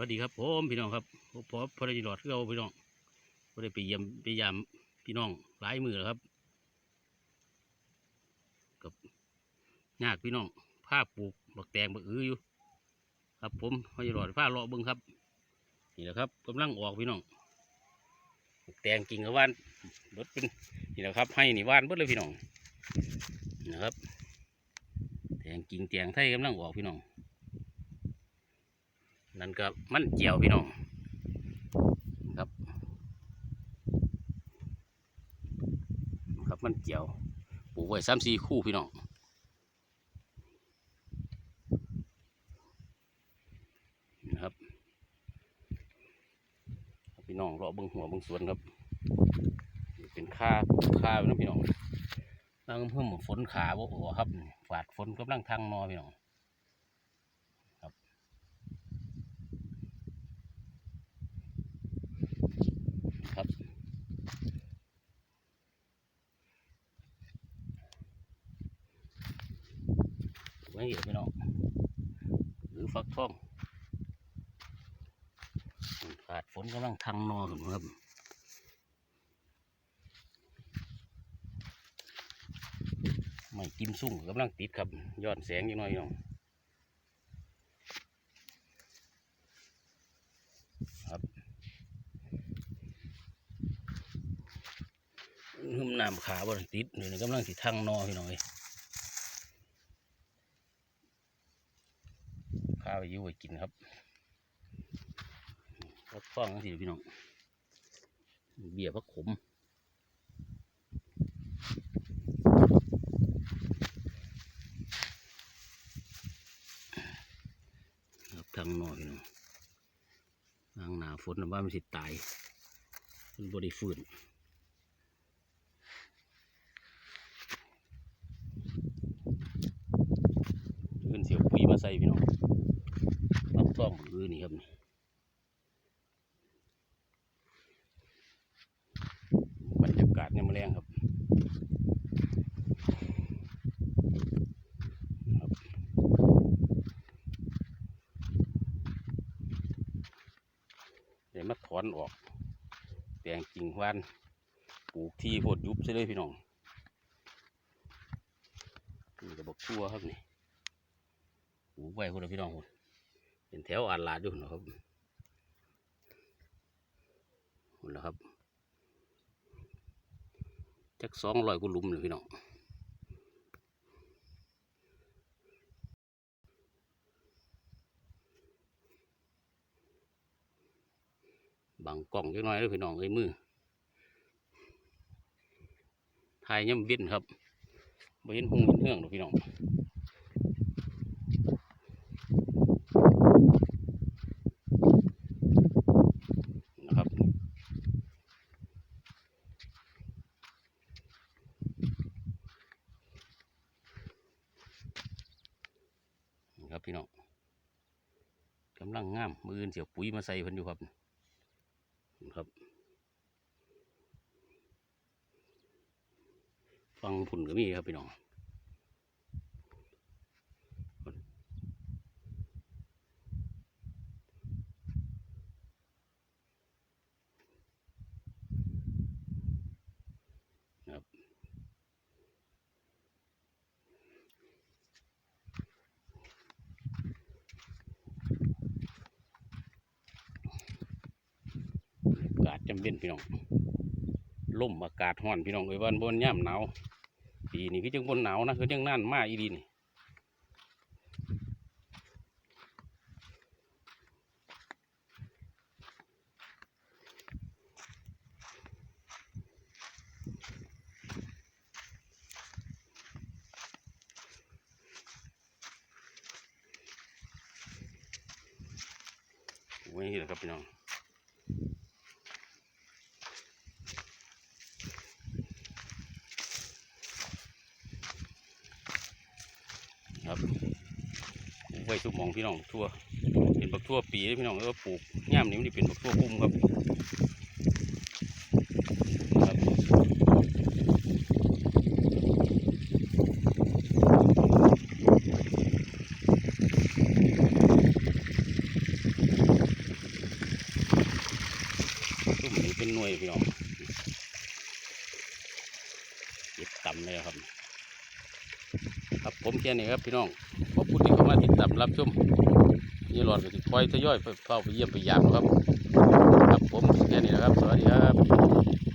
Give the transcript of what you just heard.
วัสดีครับผมพี่น้องครับผมพอพอได้หลอดเราพี่น้องพอได้ไปเยี่ยมไปยามพี่น้องหลายมือแล้วครับ กับยากพี่น้องผ้าปลูกบักแตงบักอื้ออยู่ ครับผมพอได้หลอดผ้าเลาะเบิ้งครับนี่แหละครับกำลังออกพี่น้องบักแตงกิ่งกับว่านรถเป็นนี่แหละครับ ให้นี่ว่านเบิดเลยพี่น้องนะครับแตงกิ่งแตงไทยกำลังออกพี่น้อง นั่นก็มันเจียวพี่น้องครับครับมันเจียวปลูกไว้สามสี่คู่พี่น้องนะครับพี่น้องรอบิ้งหัวบิ้งสวนครับเป็นค่าค่าพี่น้องพี่น้องนั่งเพิ่มฝนขาบ่โอ้ครับฝาดฝนกำลังทางนอพี่น้อง ไว้เดี๋ยวพี่น้องหรือฟักทองขาดฝนกำลังทังนอขึ้นครับไม่กิมสุ่งกำลังติดครับย้อนแสงยังน้อยพี่น้องครับหึมน้ำขาบริติดนี่กำลังสิดทังนอพี่น้อยาไปยิ้วไปกินครับพักฟ้องสิพี่น้อง เบียร์พักขมครับทั้งนอพี่น้องทางหนาฝนนะว่ามันสิตายมันบริฟืนเงินเสียวปุ๋ยมาใส่พี่น้อง ซ่องมือนี่ครับบรรยากาศเนี่ยมาแรงครับเดี๋ยวมาถอนออก แต่งกิ่งวานปลูกที่โพดยุบใช่เลยพี่น้องนี่ก็บอกชั่วครับนี่ปลูกไว้คนละพี่น้องคน เป็นแถวอานลาดอยู่นะครับคนละครับจักสองร้อยกุลุมเลยพี่น้องบังกล่องจักน่อยเลยพี่น้องเอ้ยมือทายย่ำเวียนครับไม่เห็นหงเห็นเฮืองหรอกพี่น้อง นะครับนี่ครับ พี่น้องกำลังงามมืออื่นเสียวปุ๋ยมาใส่เพิ่นอยู่ครับครับฟังผุ่นก็มีครับพี่น้องครับอากาศ จำเป็นพี่น้องล่มอากาศห้อนพี่น้องเอ้ยวันบนย่ำหนาวปีนี้คือจังบนหนาวนะคือจังนั่นมาอีดีนี่ไว้นี่แหละครับพี่น้อง ครับปไว้ทุกมองพี่น้องทั่ว เป็นบักทั่วปีพี่น้องแล้วปลูกย่ามนี้มันเป็นบักทั่วกุ้มครับเป็นหน่วยพี่น้องเก็บต่ำเลยครับ ผมแค่นี้ครับพี่น้องขอบคุณที่เข้ามาติดตามรับชมนี่หลอดก็สิคอยทยอยเฝ้าไปเยี่ยมไปยามครับ ครับผมแค่นี้นะครับ สวัสดีครับ